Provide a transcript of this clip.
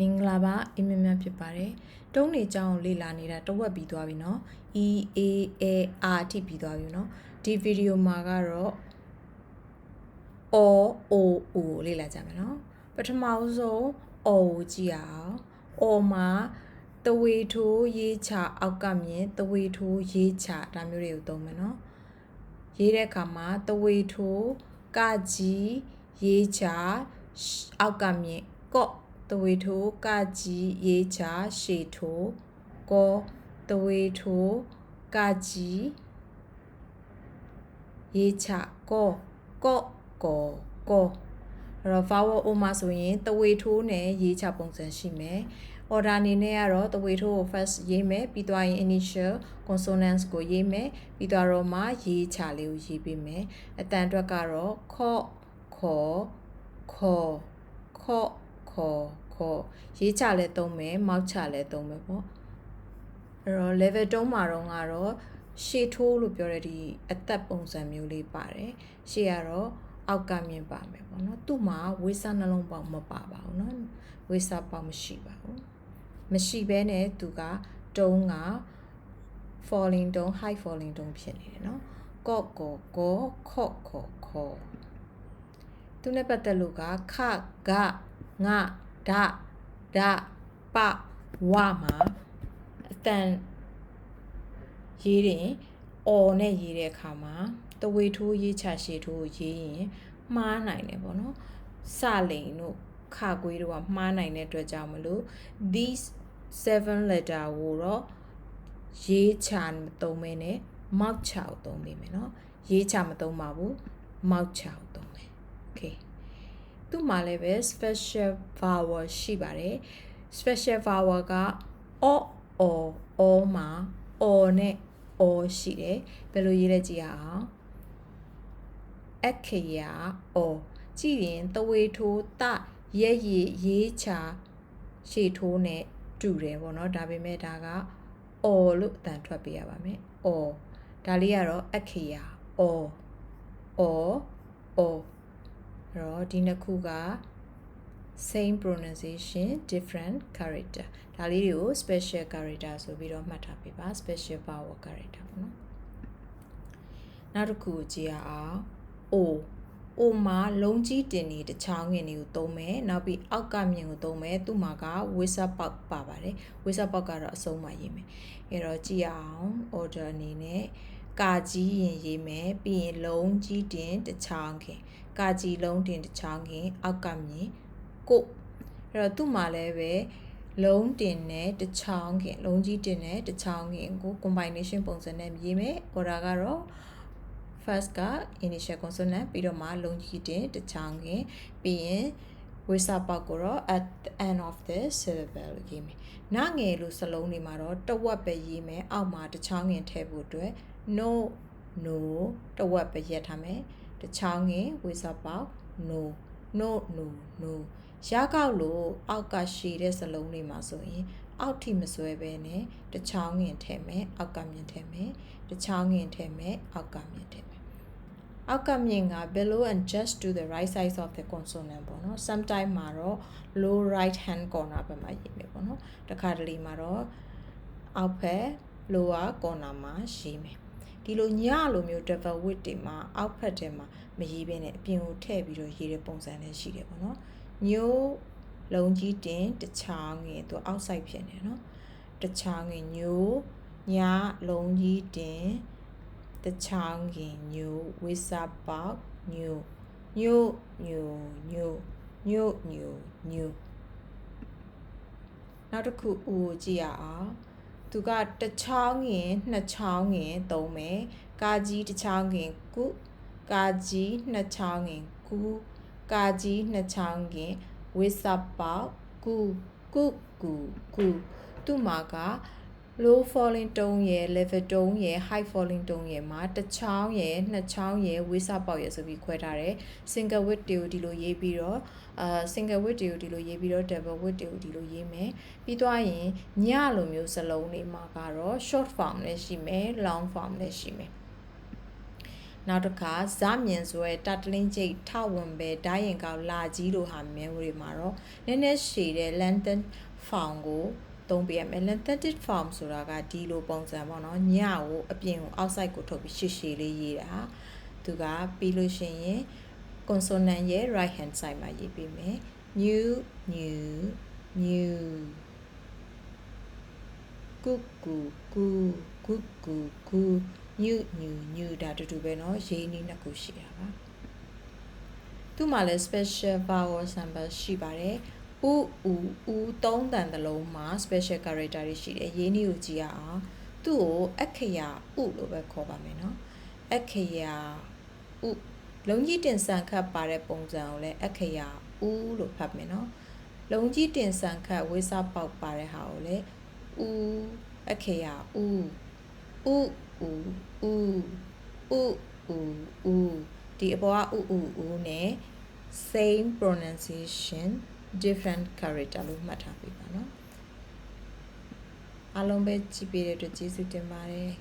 မင်္ဂလာပါအင်းမြတ်မြတ်ဖြစ်ပါတယ်တုံးနေကြောင်းလေ့လာနေတာတဝက်ပြီးသွားပြီเนาะ E A A R အထိပြီးသွားပြီเนาะဒီဗီဒီယိုမှာကတော့ O O O လေ့လာကြမယ်เนาะပထမဆုံး O ကိုကြည့်အောင် O မှာတဝေထိုးရေးချအောက်ကမြင်တဝေထိုးရေးချဒါမျိုးတွေကိုသုံးမယ်เนาะရေးတဲ့အခါမှာတဝေထိုးကကြီးရေးချအောက်ကမြင်ကော့ တဝေထိုးကကြီးရေးချရှေထိုးကောတဝေထိုးကကြီးရေးချကောကောကောကောအဲ့တော့ vowel o မှာဆိုရင်တဝေထိုးနဲ့ရေးချပုံစံရှိမယ် order အနေနဲ့ကတော့တဝေထိုးကို first ရေးမယ်ပြီးသွားရင် initial consonants ကိုရေးမယ်ပြီးသွားတော့မှရေးချလေးကိုရေးပေးမယ်အတန်အတွက်ကတော့ခော့ခောခောခော့ခော ခေါ်ရေးချလဲသုံးမယ်မောက်ချလဲသုံးမယ်ပေါ့အဲ့တော့ level 3မှာတော့ကတော့ရှေ့ထိုးလို့ပြောတဲ့ဒီအသက်ပုံစံမျိုးလေးပါတယ်ရှေ့ကတော့အောက်ကမြင်ပါမယ်ပေါ့နော်သူ့မှာဝိဆာနှလုံးပေါက်မပါပါဘူးနော်ဝိဆာပေါက်မရှိပါဘူးမရှိဘဲနဲ့သူကတုံးက falling တုံး high falling တုံးဖြစ်နေတယ်နော်ကော့ကောကောခော့ခော့ခော့သူနဲ့ပတ်သက်လို့ကခဂင ဒဒပဝမှာအတန်ရေးရင်အော်နဲ့ရေးတဲ့အခါမှာတဝေထိုးရေးချရှေထိုးရေးရင်မှားနိုင်တယ်ပေါ့နော်စလိန်တို့ခကွေးတို့ကမှားနိုင်တဲ့အတွက်ကြောင့်မလို့ these seven letter ကိုတော့ရေးချမသုံးမဲနဲ့မောက်ချောက်သုံးပေးမယ်နော်ရေးချမသုံးပါဘူးမောက်ချောက်သုံးမယ် okay သူ့မှာလည်းပဲ special vowel ရှိပါတယ် special vowel က o o o မှာ o နဲ့ o ရှိတယ်ဘယ်လိုရေးလဲကြည့်ရအောင်အခရာ o ကြည့်ရင်တဝေထိုးတရဲ့ရရေးချရှေ့ထိုးနဲ့တူတယ်ပေါ့နော်ဒါပေမဲ့ဒါက o လို့အတန်ထွက်ပေးရပါမယ် o ဒါလေးကတော့အခရာ o o o အဲ့တော့ဒီနှစ်ခုက same pronunciation different character ဒါလေးတွေကို special character ဆိုပြီးတော့မှတ်ထားပေးပါ special power character ပေါ့နော်နောက်တစ်ခုကြည့်ရအောင် o o မှာလုံးကြီးတင်နေတချောင်းငင်တွေကိုသုံးမယ်နောက်ပြီးအောက်ကမြင်ကိုသုံးမယ်သူ့မှာက whistle ပေါက်ပါပါတယ် whistle ပေါက်ကတော့အဆုံးမှရေးမယ်အဲ့တော့ကြည့်ရအောင် order အနေနဲ့ကာကြီးရင်ရေးမယ်ပြီးရင်လုံးကြီးတင်တချောင်းခင် ကာကြီးလုံးတင်တချောင်းခင် အောက်ကမြင်ကိုအဲ့တော့သူ့မှာလည်းပဲလုံးတင်နဲ့တချောင်းခင်လုံးကြီးတင်နဲ့တချောင်းခင်ကို combination ပုံစံနဲ့ရေးမယ် order ကတော့ first က initial consonant ပြီးတော့မှလုံးကြီးတင်တချောင်းခင်ပြီးရင်ဝိစာပေါက်ကိုတော့ at the end of the syllable ရေးမယ်။နာငယ်လို့စလုံးတွေမှာတော့တဝက်ပဲရေးမယ်။အောက်မှာတချောင်းငင်ထည့်ဖို့အတွက် no no တဝက်ပဲရက်ထားမယ်။ တချောင်းငင်ဝိစာပေါက် no no no no ရကောက်လို့အောက်ကရှည်တဲ့စလုံးတွေမှာဆိုရင် အောက်ထိမဆွဲပဲနဲ့တချောင်းငင်ထည့်မယ်အောက်ကမြင်ထည့်မယ်တချောင်းငင်ထည့်မယ်အောက်ကမြင်ထည့်မယ်အောက်ကမြင်က below and just to the right side of the consonant ပေါ့နော် sometime မှာတော့ low right hand corner ဘက်မှာရေးမယ်ပေါ့နော်တခါတလေမှာတော့အောက်ဘက် lower corner မှာရေးမယ် ဒီလိုညလိုမျိုး double width တွေမှာအောက်ဘက်ထဲမှာမရေးဘဲနဲ့အပြင်ကိုထည့်ပြီးတော့ရေးတဲ့ပုံစံလည်းရှိတယ်ပေါ့နော်ညိုးလုံးကြီးတင်တချားငယ်သူ outside ဖြစ်နေနော်တချားငယ်ညိုးညလုံးကြီးတင်တချားငယ်ညိုးဝိစာပေါက်ညိုးညိုးညိုးညိုးညိုးညိုးညိုးနောက်တစ်ခုဦးကြည့်ရအောင် သူကတချောင်းငင်နှစ်ချောင်းငင်သုံးမယ်ကာကြီးတချောင်းငင်ကုကာကြီးနှစ်ချောင်းငင်ကုကာကြီးနှစ်ချောင်းငင်ဝိစပေါကုကုကုကုသူ့မှာက low falling tone ရယ် level tone ရယ် high falling tone ရယ်မှာတစ်ချောင်းရယ်နှစ်ချောင်းရယ်ဝိစပေါက်ရယ်ဆိုပြီးခွဲထားတယ် single width တွေကိုဒီလိုရေးပြီးတော့အာ single width တွေကိုဒီလိုရေးပြီးတော့ double width တွေကိုဒီလိုရေးမယ်ပြီးသွားရင်ညလိုမျိုးစလုံးတွေမှာကတော့ short form လည်းရှိမယ် long form လည်းရှိမယ်နောက်တစ်ခါဇမြင်ဆွဲတတလင်းကျိတ်ထဝင်ပဲဓာရင်ကောက်လာကြီးလိုဟာမဲဝတွေမှာတော့နည်းနည်းရှည်တဲ့ lengthen form ကို သုံးပေးရမယ် lengthened form ဆိုတာကဒီလိုပုံစံပေါ့နော်ညကိုအပြင်ကို outside ကိုထုတ်ပြီးရှည်ရှည်လေးရေးတာသူကပြီးလို့ရှိရင် consonant ရဲ့ right hand side မှာရေးပေးမယ် new new new ကုကူကူကုကူကူ new new new ဒါတူတူပဲเนาะရေးနည်းနှစ်ခုရှိတာပါသူ့မှာလည်း special vowel sample ရှိပါတယ် ဥဥဥသုံးတန်တလုံးမှာ special character တွေရှိတယ်ရေးနည်းကိုကြည့်ရအောင်သူ့ကိုအခရာဥလို့ပဲခေါ်ပါမယ်နော်အခရာဥလုံးကြီးတင်ဆန်ခတ်ပါတဲ့ပုံစံကိုလည်းအခရာဥလို့ဖတ်မယ်နော်လုံးကြီးတင်ဆန်ခတ်ဝေစာပေါက်ပါတဲ့ဟာကိုလည်းဥအခရာဥဥဥဥဥဥဥဒီအပေါ်ကဥဥဥနဲ့ same pronunciation different character လို့မှတ်ထားပေးပါနော်အားလုံးပဲကြည့်ပေးတဲ့အတွက်ကျေးဇူးတင်ပါတယ်